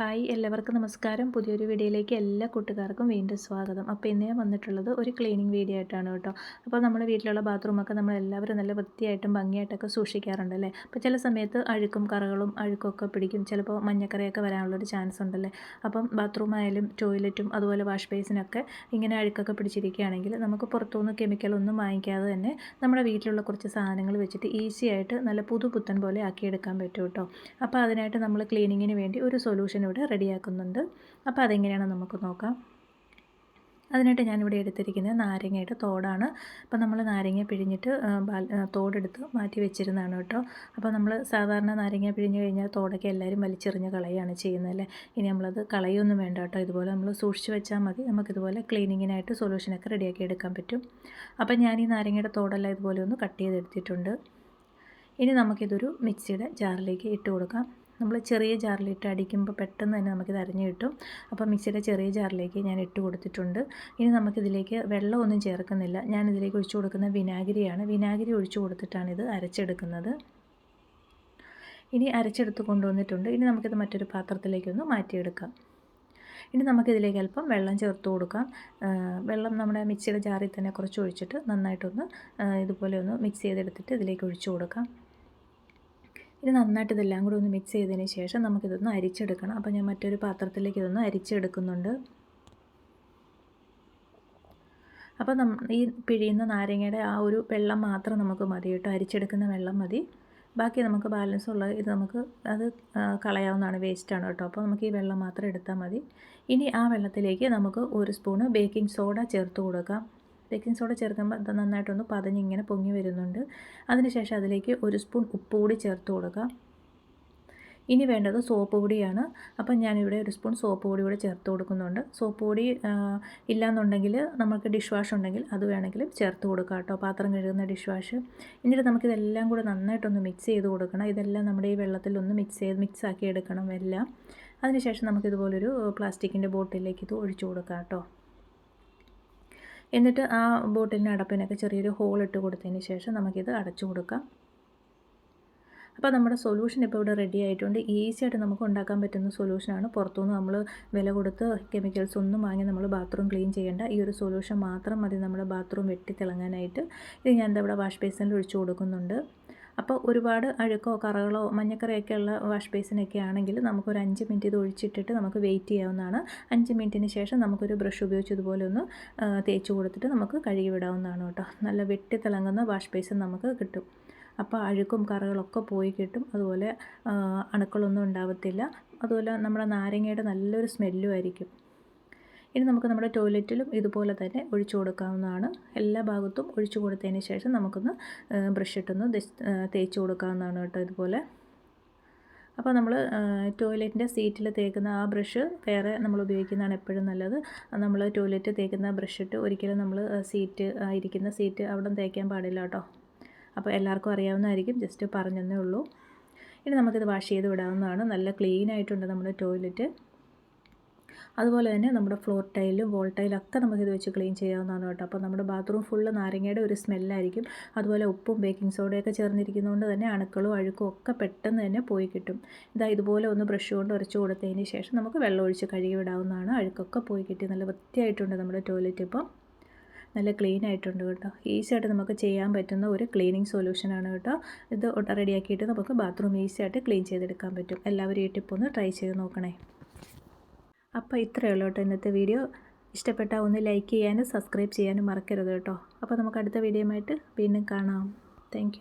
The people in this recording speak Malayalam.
ഹായ് എല്ലാവർക്കും നമസ്കാരം. പുതിയൊരു വീഡിയോയിലേക്ക് എല്ലാ കൂട്ടുകാർക്കും വീണ്ടും സ്വാഗതം. അപ്പോൾ ഇന്ന് വന്നിട്ടുള്ളത് ഒരു ക്ലീനിങ് വീഡിയോ ആയിട്ടാണ് കേട്ടോ. അപ്പോൾ നമ്മുടെ വീട്ടിലുള്ള ബാത്റൂമൊക്കെ നമ്മൾ എല്ലാവരും നല്ല വൃത്തിയായിട്ടും ഭംഗിയായിട്ടൊക്കെ സൂക്ഷിക്കാറുണ്ടല്ലേ അപ്പോൾ ചില സമയത്ത് അഴുക്കും കറകളും അഴുക്കൊക്കെ പിടിക്കും. ചിലപ്പോൾ മഞ്ഞക്കറിയൊക്കെ വരാനുള്ളൊരു ചാൻസ് ഉണ്ടല്ലേ അപ്പം ബാത്റൂം ആയാലും ടോയ്ലറ്റും അതുപോലെ വാഷ് ബേസിനൊക്കെ ഇങ്ങനെ അഴുക്കൊക്കെ പിടിച്ചിരിക്കുകയാണെങ്കിൽ നമുക്ക് പുറത്തുനിന്ന് കെമിക്കലൊന്നും വാങ്ങിക്കാതെ തന്നെ നമ്മുടെ വീട്ടിലുള്ള കുറച്ച് സാധനങ്ങൾ വെച്ചിട്ട് ഈസി ആയിട്ട് നല്ല പുതുപുത്തൻ പോലെ ആക്കിയെടുക്കാൻ പറ്റും കേട്ടോ. അപ്പോൾ അതിനായിട്ട് നമ്മൾ ക്ലീനിങ്ങിന് വേണ്ടി ഒരു സൊല്യൂഷൻ ഇവിടെ റെഡിയാക്കുന്നുണ്ട്. അപ്പോൾ അതെങ്ങനെയാണ് നമുക്ക് നോക്കാം. അതിനായിട്ട് ഞാനിവിടെ എടുത്തിരിക്കുന്നത് നാരങ്ങയുടെ തോടാണ്. അപ്പോൾ നമ്മൾ നാരങ്ങ പിഴിഞ്ഞിട്ട് തോടെടുത്ത് മാറ്റി വെച്ചിരുന്നതാണ് കേട്ടോ. അപ്പോൾ നമ്മൾ സാധാരണ നാരങ്ങ പിഴിഞ്ഞ് കഴിഞ്ഞാൽ തോടൊക്കെ എല്ലാവരും വലിച്ചെറിഞ്ഞ് കളയാണ് ചെയ്യുന്നത് അല്ലേ? ഇനി നമ്മളത് കളയൊന്നും വേണ്ട കേട്ടോ. ഇതുപോലെ നമ്മൾ സൂക്ഷിച്ച് വെച്ചാൽ മതി. നമുക്കിതുപോലെ ക്ലീനിങ്ങിനായിട്ട് സൊല്യൂഷനൊക്കെ റെഡിയാക്കി എടുക്കാൻ പറ്റും. അപ്പോൾ ഞാൻ ഈ നാരങ്ങയുടെ തോടെല്ലാം ഇതുപോലെ ഒന്ന് കട്ട് ചെയ്തെടുത്തിട്ടുണ്ട്. ഇനി നമുക്കിതൊരു മിക്സിയുടെ ജാറിലേക്ക് ഇട്ട് കൊടുക്കാം. നമ്മൾ ചെറിയ ജാറിലിട്ട് അടിക്കുമ്പോൾ പെട്ടെന്ന് തന്നെ നമുക്കിത് അരിഞ്ഞ് കിട്ടും. അപ്പോൾ മിക്സിയുടെ ചെറിയ ജാറിലേക്ക് ഞാൻ ഇട്ട് കൊടുത്തിട്ടുണ്ട്. ഇനി നമുക്കിതിലേക്ക് വെള്ളമൊന്നും ചേർക്കുന്നില്ല. ഞാൻ ഇതിലേക്ക് ഒഴിച്ചു കൊടുക്കുന്ന വിനാഗിരിയാണ്. വിനാഗിരി ഒഴിച്ചു കൊടുത്തിട്ടാണ് ഇത് അരച്ചെടുക്കുന്നത്. ഇനി അരച്ചെടുത്ത് കൊണ്ടുവന്നിട്ടുണ്ട്. ഇനി നമുക്കിത് മറ്റൊരു പാത്രത്തിലേക്കൊന്ന് മാറ്റിയെടുക്കാം. ഇനി നമുക്കിതിലേക്ക് അല്പം വെള്ളം ചേർത്ത് കൊടുക്കാം. വെള്ളം നമ്മുടെ മിക്സിയുടെ ജാറിൽ തന്നെ കുറച്ച് ഒഴിച്ചിട്ട് നന്നായിട്ടൊന്ന് ഇതുപോലെ ഒന്ന് മിക്സ് ചെയ്തെടുത്തിട്ട് ഇതിലേക്ക് ഒഴിച്ചു കൊടുക്കാം. ഇനി നന്നായിട്ട് ഇതെല്ലാം കൂടി ഒന്ന് മിക്സ് ചെയ്തതിന് ശേഷം നമുക്കിതൊന്ന് അരിച്ചെടുക്കണം. അപ്പോൾ ഞാൻ മറ്റൊരു പാത്രത്തിലേക്ക് ഇതൊന്ന് അരിച്ചെടുക്കുന്നുണ്ട്. അപ്പോൾ നം ഈ പിഴിയുന്ന നാരങ്ങയുടെ ആ ഒരു വെള്ളം മാത്രം നമുക്ക് മതി കേട്ടോ. അരിച്ചെടുക്കുന്ന വെള്ളം മതി. ബാക്കി നമുക്ക് ബാലൻസ് ഉള്ള ഇത് നമുക്ക് അത് കളയാവുന്നതാണ് വേസ്റ്റാണ് കേട്ടോ. അപ്പോൾ നമുക്ക് ഈ വെള്ളം മാത്രം എടുത്താൽ മതി. ഇനി ആ വെള്ളത്തിലേക്ക് നമുക്ക് ഒരു സ്പൂണ് ബേക്കിംഗ് സോഡ ചേർത്ത് കൊടുക്കാം. ബേക്കിംഗ് സോഡ ചേർക്കുമ്പോൾ അത് നന്നായിട്ടൊന്ന് പതഞ്ഞിങ്ങനെ പൊങ്ങി വരുന്നുണ്ട്. അതിനുശേഷം അതിലേക്ക് ഒരു സ്പൂൺ ഉപ്പ് കൂടി ചേർത്ത് കൊടുക്കുക ഇനി വേണ്ടത് സോപ്പ് പൊടിയാണ്. അപ്പം ഞാനിവിടെ ഒരു സ്പൂൺ സോപ്പ് പൊടി കൂടെ ചേർത്ത് കൊടുക്കുന്നുണ്ട്. സോപ്പ് പൊടി ഇല്ലയെന്നുണ്ടെങ്കിൽ നമുക്ക് ഡിഷ് വാഷ് ഉണ്ടെങ്കിൽ അത് വേണമെങ്കിൽ ചേർത്ത് കൊടുക്കാം കേട്ടോ. പാത്രം കഴുകുന്ന ഡിഷ് വാഷ്. എന്നിട്ട് നമുക്കിതെല്ലാം കൂടെ നന്നായിട്ടൊന്ന് മിക്സ് ചെയ്ത് കൊടുക്കണം. ഇതെല്ലാം നമ്മുടെ ഈ വെള്ളത്തിൽ ഒന്ന് മിക്സ് ചെയ്ത് മിക്സ് ആക്കി എടുക്കണം എല്ലാം. അതിനുശേഷം നമുക്കിതുപോലൊരു പ്ലാസ്റ്റിക്കിന്റെ ബോട്ടിലേക്ക് ഇത് ഒഴിച്ചു കൊടുക്കാം കേട്ടോ. എന്നിട്ട് ആ ബോട്ടിലിന്റെ അടപ്പിനൊക്കെ ചെറിയൊരു ഹോൾ ഇട്ട് കൊടുത്തതിന് ശേഷം നമുക്കിത് അടച്ചു കൊടുക്കാം. അപ്പോൾ നമ്മുടെ സൊല്യൂഷൻ ഇപ്പോൾ ഇവിടെ റെഡി ആയിട്ടുണ്ട്. ഈസി ആയിട്ട് നമുക്ക് ഉണ്ടാക്കാൻ പറ്റുന്ന സൊല്യൂഷനാണ് പുറത്തുനിന്ന് നമ്മൾ വില കൊടുത്ത് കെമിക്കൽസ് ഒന്നും വാങ്ങി നമ്മൾ ബാത്റൂം ക്ലീൻ ചെയ്യേണ്ട. ഈ ഒരു സൊല്യൂഷൻ മാത്രം മതി നമ്മുടെ ബാത്റൂം വെട്ടി തിളങ്ങാനായിട്ട് ഇത് ഞാൻ ഇവിടെ വാഷ് ബേസിനിൽ ഒഴിച്ചു കൊടുക്കുന്നുണ്ട്. അപ്പോൾ ഒരുപാട് അഴുക്കോ കറകളോ മഞ്ഞക്കറിയൊക്കെ ഉള്ള വാഷ് ബേസിനൊക്കെ ആണെങ്കിൽ നമുക്കൊരു അഞ്ച് മിനിറ്റ് ഇത് ഒഴിച്ചിട്ടിട്ട് നമുക്ക് വെയിറ്റ് ചെയ്യാവുന്നതാണ്. അഞ്ച് മിനിറ്റിന് ശേഷം നമുക്കൊരു ബ്രഷ് ഉപയോഗിച്ച് ഇതുപോലെ ഒന്ന് തേച്ച് കൊടുത്തിട്ട് നമുക്ക് കഴുകി വിടാവുന്നതാണ് കേട്ടോ. നല്ല വെട്ടി തിളങ്ങുന്ന വാഷ് ബേസിൻ നമുക്ക് കിട്ടും. അപ്പോൾ അഴുക്കും കറകളൊക്കെ പോയി കിട്ടും. അതുപോലെ അണുക്കളൊന്നും ഉണ്ടാവത്തില്ല. അതുപോലെ നമ്മുടെ നാരങ്ങയുടെ നല്ലൊരു സ്മെല്ലും ആയിരിക്കും. ഇനി നമുക്ക് നമ്മുടെ ടോയ്ലറ്റിലും ഇതുപോലെ തന്നെ ഒഴിച്ചു കൊടുക്കാവുന്നതാണ്. എല്ലാ ഭാഗത്തും ഒഴിച്ചു കൊടുത്തതിന് ശേഷം നമുക്കൊന്ന് ബ്രഷ് ഇട്ടൊന്ന് തേച്ച് കൊടുക്കാവുന്നതാണ് കേട്ടോ ഇതുപോലെ. അപ്പോൾ നമ്മൾ ടോയ്ലറ്റിന്റെ സീറ്റിൽ തേക്കുന്ന ആ ബ്രഷ് വേറെ നമ്മൾ ഉപയോഗിക്കുന്നതാണ് എപ്പോഴും നല്ലത്. നമ്മൾ ടോയ്ലറ്റ് തേക്കുന്ന ബ്രഷ് ഇട്ട് ഒരിക്കലും നമ്മൾ സീറ്റ് ഇരിക്കുന്ന സീറ്റ് അവിടെ തേക്കാൻ പാടില്ല കേട്ടോ. അപ്പോൾ എല്ലാവർക്കും അറിയാവുന്നതായിരിക്കും. ജസ്റ്റ് പറഞ്ഞതേ ഉള്ളൂ. ഇനി നമുക്കിത് വാഷ് ചെയ്ത് വിടാവുന്നതാണ്. നല്ല ക്ലീൻ ആയിട്ടുണ്ട് നമ്മുടെ ടോയ്ലറ്റ് അതുപോലെ തന്നെ നമ്മുടെ ഫ്ലോർ ടൈലും വോൾ ടൈലൊക്കെ നമുക്കിത് വെച്ച് ക്ലീൻ ചെയ്യാവുന്നതാണ് കേട്ടോ. അപ്പോൾ നമ്മുടെ ബാത്റൂം ഫുള്ള് നാരങ്ങയുടെ ഒരു സ്മെല്ലായിരിക്കും അതുപോലെ ഉപ്പും ബേക്കിംഗ് സോഡയൊക്കെ ചേർന്നിരിക്കുന്നതുകൊണ്ട് തന്നെ അണുക്കളും അഴുക്കും ഒക്കെ പെട്ടെന്ന് തന്നെ പോയി കിട്ടും. ഇതാ ഇതുപോലെ ഒന്ന് ബ്രഷ് കൊണ്ട് ഉരച്ച് കൊടുത്തതിന് ശേഷം നമുക്ക് വെള്ളം ഒഴിച്ച് കഴുകി വിടാവുന്നതാണ്. അഴുക്കൊക്കെ പോയി കിട്ടി. നല്ല വൃത്തിയായിട്ടുണ്ട് നമ്മുടെ ടോയ്ലറ്റ് ഇപ്പം. നല്ല ക്ലീൻ ആയിട്ടുണ്ട് കേട്ടോ. ഈസി ആയിട്ട് നമുക്ക് ചെയ്യാൻ പറ്റുന്ന ഒരു ക്ലീനിങ് സൊല്യൂഷനാണ് കേട്ടോ. ഇത് റെഡിയാക്കിയിട്ട് നമുക്ക് ബാത്റൂം ഈസി ആയിട്ട് ക്ലീൻ ചെയ്തെടുക്കാൻ പറ്റും. എല്ലാവരും ഈ ടിപ്പൊന്ന് ട്രൈ ചെയ്ത് നോക്കണേ. അപ്പോൾ ഇത്രയേ ഉള്ളൂ കേട്ടോ ഇന്നത്തെ വീഡിയോ. ഇഷ്ടപ്പെട്ടാൽ ഒന്ന് ലൈക്ക് ചെയ്യാനും സബ്സ്ക്രൈബ് ചെയ്യാനും മറക്കരുത് കേട്ടോ. അപ്പോൾ നമുക്ക് അടുത്ത വീഡിയോയുമായിട്ട് വീണ്ടും കാണാം. താങ്ക്